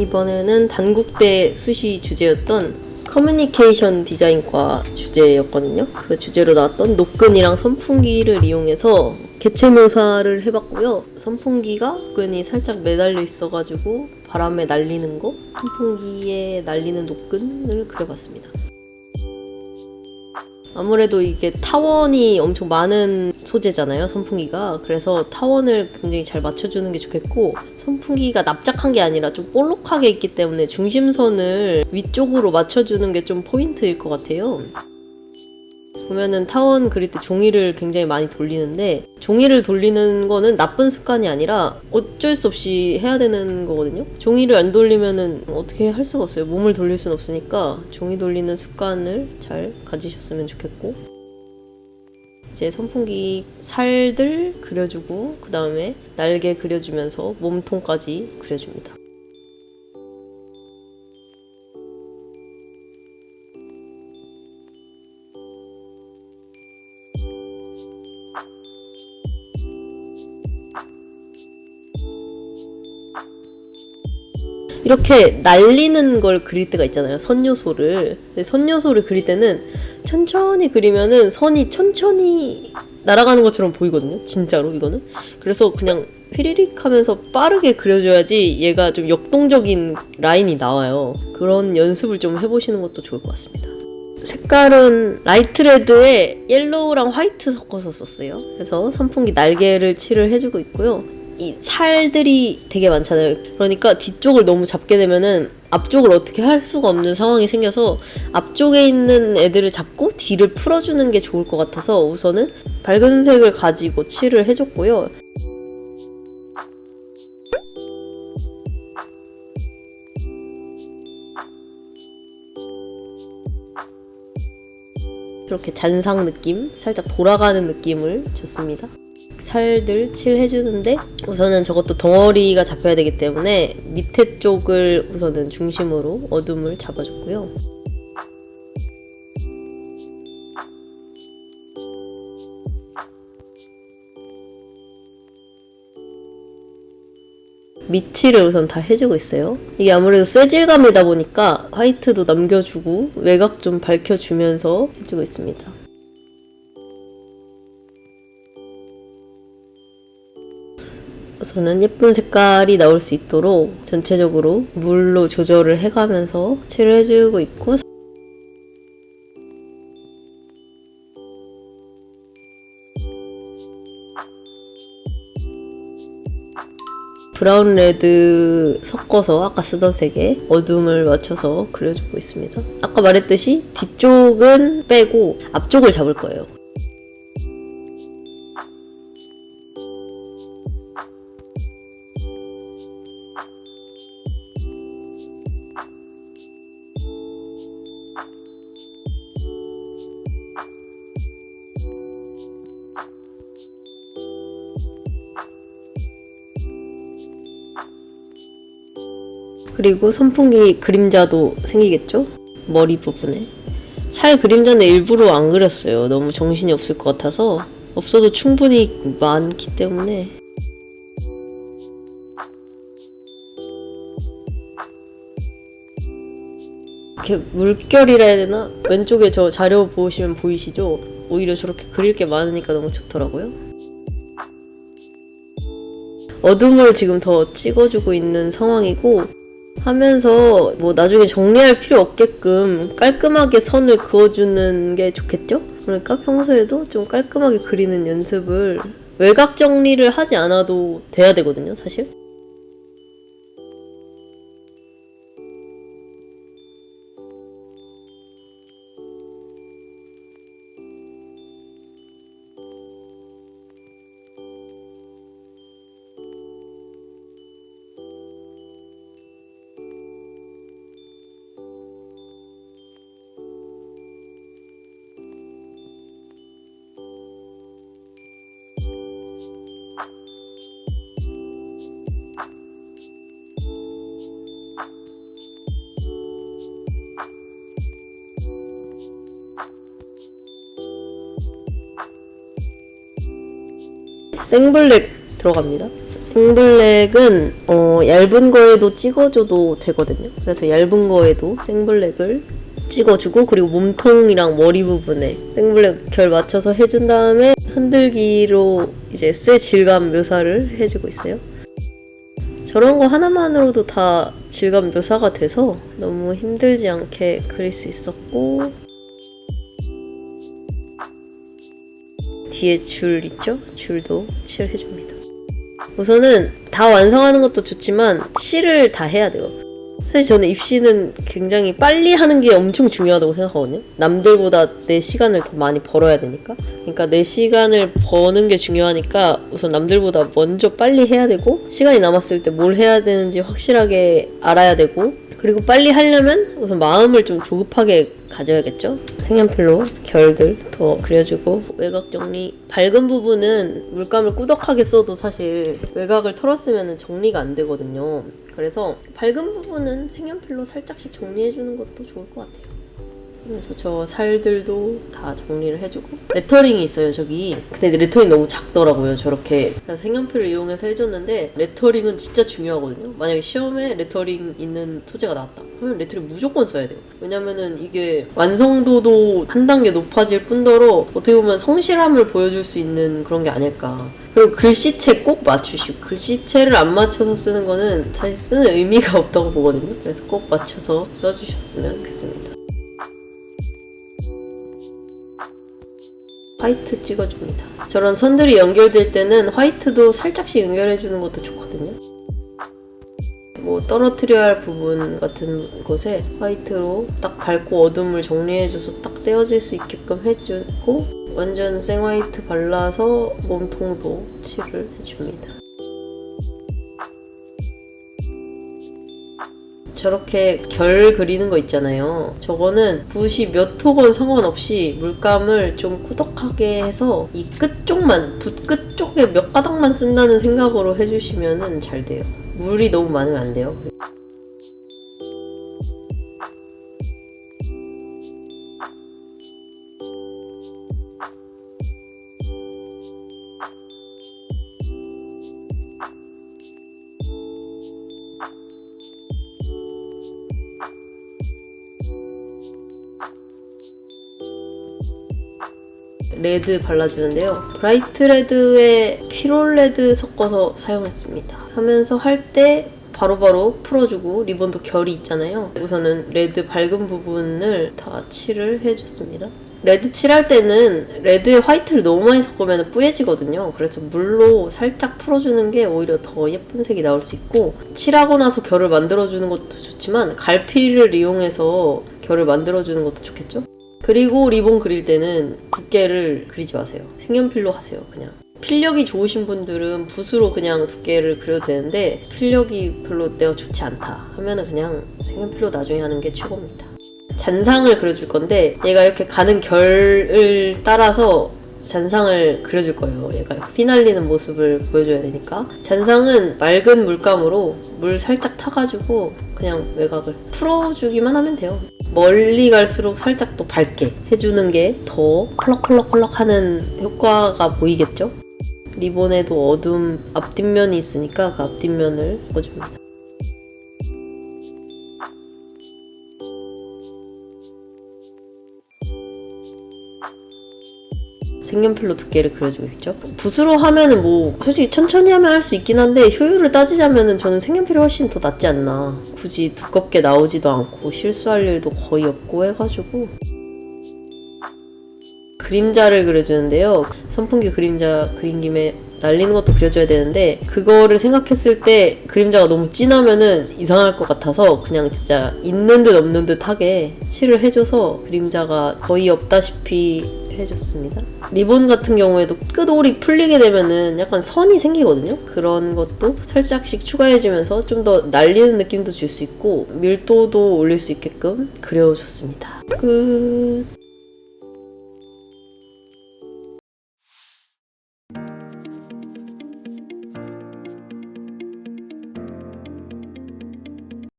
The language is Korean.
이번에는 단국대 수시 주제였던 커뮤니케이션 디자인과 주제였거든요. 그 주제로 나왔던 노끈이랑 선풍기를 이용해서 개체 묘사를 해봤고요. 선풍기가 노끈이 살짝 매달려 있어가지고 바람에 날리는 거, 선풍기에 날리는 노끈을 그려봤습니다. 아무래도 이게 타원이 엄청 많은 소재잖아요, 선풍기가. 그래서 타원을 굉장히 잘 맞춰주는 게 좋겠고, 선풍기가 납작한 게 아니라 좀 볼록하게 있기 때문에 중심선을 위쪽으로 맞춰주는 게 좀 포인트일 것 같아요. 보면은 타원 그릴 때 종이를 굉장히 많이 돌리는데 종이를 돌리는 거는 나쁜 습관이 아니라 어쩔 수 없이 해야 되는 거거든요. 종이를 안 돌리면은 어떻게 할 수가 없어요. 몸을 돌릴 수는 없으니까 종이 돌리는 습관을 잘 가지셨으면 좋겠고 이제 선풍기 살들 그려주고 그 다음에 날개 그려주면서 몸통까지 그려줍니다. 이렇게 날리는 걸 그릴 때가 있잖아요. 선 요소를. 선 요소를 그릴 때는 천천히 그리면은 선이 천천히 날아가는 것처럼 보이거든요. 진짜로 이거는. 그래서 그냥 휘리릭 하면서 빠르게 그려줘야지 얘가 좀 역동적인 라인이 나와요. 그런 연습을 좀 해보시는 것도 좋을 것 같습니다. 색깔은 라이트 레드에 옐로우랑 화이트 섞어서 썼어요. 그래서 선풍기 날개를 칠을 해주고 있고요. 이 살들이 되게 많잖아요. 그러니까 뒤쪽을 너무 잡게 되면은 앞쪽을 어떻게 할 수가 없는 상황이 생겨서 앞쪽에 있는 애들을 잡고 뒤를 풀어주는 게 좋을 것 같아서 우선은 밝은 색을 가지고 칠을 해줬고요. 이렇게 잔상 느낌, 살짝 돌아가는 느낌을 줬습니다. 살들 칠해주는데 우선은 저것도 덩어리가 잡혀야 되기 때문에 밑에 쪽을 우선은 중심으로 어둠을 잡아줬고요. 밑칠을 우선 다 해주고 있어요. 이게 아무래도 쇠질감이다 보니까 화이트도 남겨주고 외곽 좀 밝혀주면서 해주고 있습니다. 우선은 예쁜 색깔이 나올 수 있도록 전체적으로 물로 조절을 해가면서 칠을 해주고 있고 브라운 레드 섞어서 아까 쓰던 색에 어둠을 맞춰서 그려주고 있습니다. 아까 말했듯이 뒤쪽은 빼고 앞쪽을 잡을 거예요. 그리고 선풍기 그림자도 생기겠죠? 머리 부분에. 살 그림자는 일부러 안 그렸어요. 너무 정신이 없을 것 같아서. 없어도 충분히 많기 때문에. 이렇게 물결이라 해야 되나? 왼쪽에 저 자료 보시면 보이시죠? 오히려 저렇게 그릴 게 많으니까 너무 좋더라고요. 어둠을 지금 더 찍어주고 있는 상황이고, 하면서 뭐 나중에 정리할 필요 없게끔 깔끔하게 선을 그어주는 게 좋겠죠? 그러니까 평소에도 좀 깔끔하게 그리는 연습을 외곽 정리를 하지 않아도 돼야 되거든요, 사실. 생블랙 들어갑니다. 생블랙은 어, 얇은 거에도 찍어줘도 되거든요. 그래서 얇은 거에도 생블랙을 찍어주고 그리고 몸통이랑 머리 부분에 생블랙 결 맞춰서 해준 다음에 흔들기로 이제 쇠 질감 묘사를 해주고 있어요. 저런 거 하나만으로도 다 질감 묘사가 돼서 너무 힘들지 않게 그릴 수 있었고 뒤에 줄 있죠? 줄도 칠해줍니다. 우선은 다 완성하는 것도 좋지만 칠을 다 해야 돼요. 사실 저는 입시는 굉장히 빨리 하는 게 엄청 중요하다고 생각하거든요. 남들보다 내 시간을 더 많이 벌어야 되니까. 그러니까 내 시간을 버는 게 중요하니까 우선 남들보다 먼저 빨리 해야 되고 시간이 남았을 때 뭘 해야 되는지 확실하게 알아야 되고 그리고 빨리 하려면 우선 마음을 좀 조급하게 가져야겠죠. 색연필로 결들 더 그려주고 외곽 정리 밝은 부분은 물감을 꾸덕하게 써도 사실 외곽을 털었으면 정리가 안 되거든요. 그래서 밝은 부분은 색연필로 살짝씩 정리해주는 것도 좋을 것 같아요. 그래서 저 살들도 다 정리를 해주고. 레터링이 있어요 저기. 근데 레터링 너무 작더라고요 저렇게. 그래서 색연필을 이용해서 해줬는데 레터링은 진짜 중요하거든요. 만약에 시험에 레터링 있는 소재가 나왔다 그러면 레터링 무조건 써야 돼요. 왜냐면은 이게 완성도도 한 단계 높아질 뿐더러 어떻게 보면 성실함을 보여줄 수 있는 그런 게 아닐까. 그리고 글씨체 꼭 맞추시고 글씨체를 안 맞춰서 쓰는 거는 사실 쓰는 의미가 없다고 보거든요. 그래서 꼭 맞춰서 써주셨으면 좋겠습니다 화이트 찍어줍니다. 저런 선들이 연결될 때는 화이트도 살짝씩 연결해주는 것도 좋거든요. 뭐 떨어뜨려야 할 부분 같은 곳에 화이트로 딱 밝고 어둠을 정리해줘서 딱 떼어질 수 있게끔 해주고 완전 생화이트 발라서 몸통도 칠을 해줍니다. 저렇게 결 그리는 거 있잖아요. 저거는 붓이 몇 호건 상관없이 물감을 좀 꾸덕하게 해서 이 끝쪽만, 붓 끝쪽에 몇 가닥만 쓴다는 생각으로 해주시면 잘 돼요. 물이 너무 많으면 안 돼요. 레드 발라주는데요. 브라이트 레드에 피롤 레드 섞어서 사용했습니다. 하면서 할 때 바로바로 풀어주고 리본도 결이 있잖아요. 우선은 레드 밝은 부분을 다 칠을 해줬습니다. 레드 칠할 때는 레드에 화이트를 너무 많이 섞으면 뿌얘지거든요. 그래서 물로 살짝 풀어주는 게 오히려 더 예쁜 색이 나올 수 있고 칠하고 나서 결을 만들어주는 것도 좋지만 갈피를 이용해서 결을 만들어주는 것도 좋겠죠? 그리고 리본 그릴 때는 두께를 그리지 마세요. 색연필로 하세요, 그냥. 필력이 좋으신 분들은 붓으로 그냥 두께를 그려도 되는데 필력이 별로 내가 좋지 않다 하면은 그냥 색연필로 나중에 하는 게 최고입니다. 잔상을 그려줄 건데 얘가 이렇게 가는 결을 따라서 잔상을 그려줄 거예요. 얘가 휘날리는 모습을 보여줘야 되니까. 잔상은 맑은 물감으로 물 살짝 타가지고 그냥 외곽을 풀어주기만 하면 돼요. 멀리 갈수록 살짝 또 밝게 해주는 게 더 펄럭펄럭펄럭 하는 효과가 보이겠죠? 리본에도 어둠 앞뒷면이 있으니까 그 앞뒷면을 넣어줍니다. 색연필로 두께를 그려주고 있죠. 붓으로 하면은 뭐 솔직히 천천히 하면 할 수 있긴 한데 효율을 따지자면은 저는 색연필이 훨씬 더 낫지 않나. 굳이 두껍게 나오지도 않고 실수할 일도 거의 없고 해가지고 그림자를 그려주는데요. 선풍기 그림자 그린 김에 날리는 것도 그려줘야 되는데 그거를 생각했을 때 그림자가 너무 진하면은 이상할 것 같아서 그냥 진짜 있는 듯 없는 듯 하게 칠을 해줘서 그림자가 거의 없다시피 해줬습니다. 리본 같은 경우에도 끝올이 풀리게 되면은 약간 선이 생기거든요. 그런 것도 살짝씩 추가해주면서 좀 더 날리는 느낌도 줄 수 있고 밀도도 올릴 수 있게끔 그려줬습니다. 끝.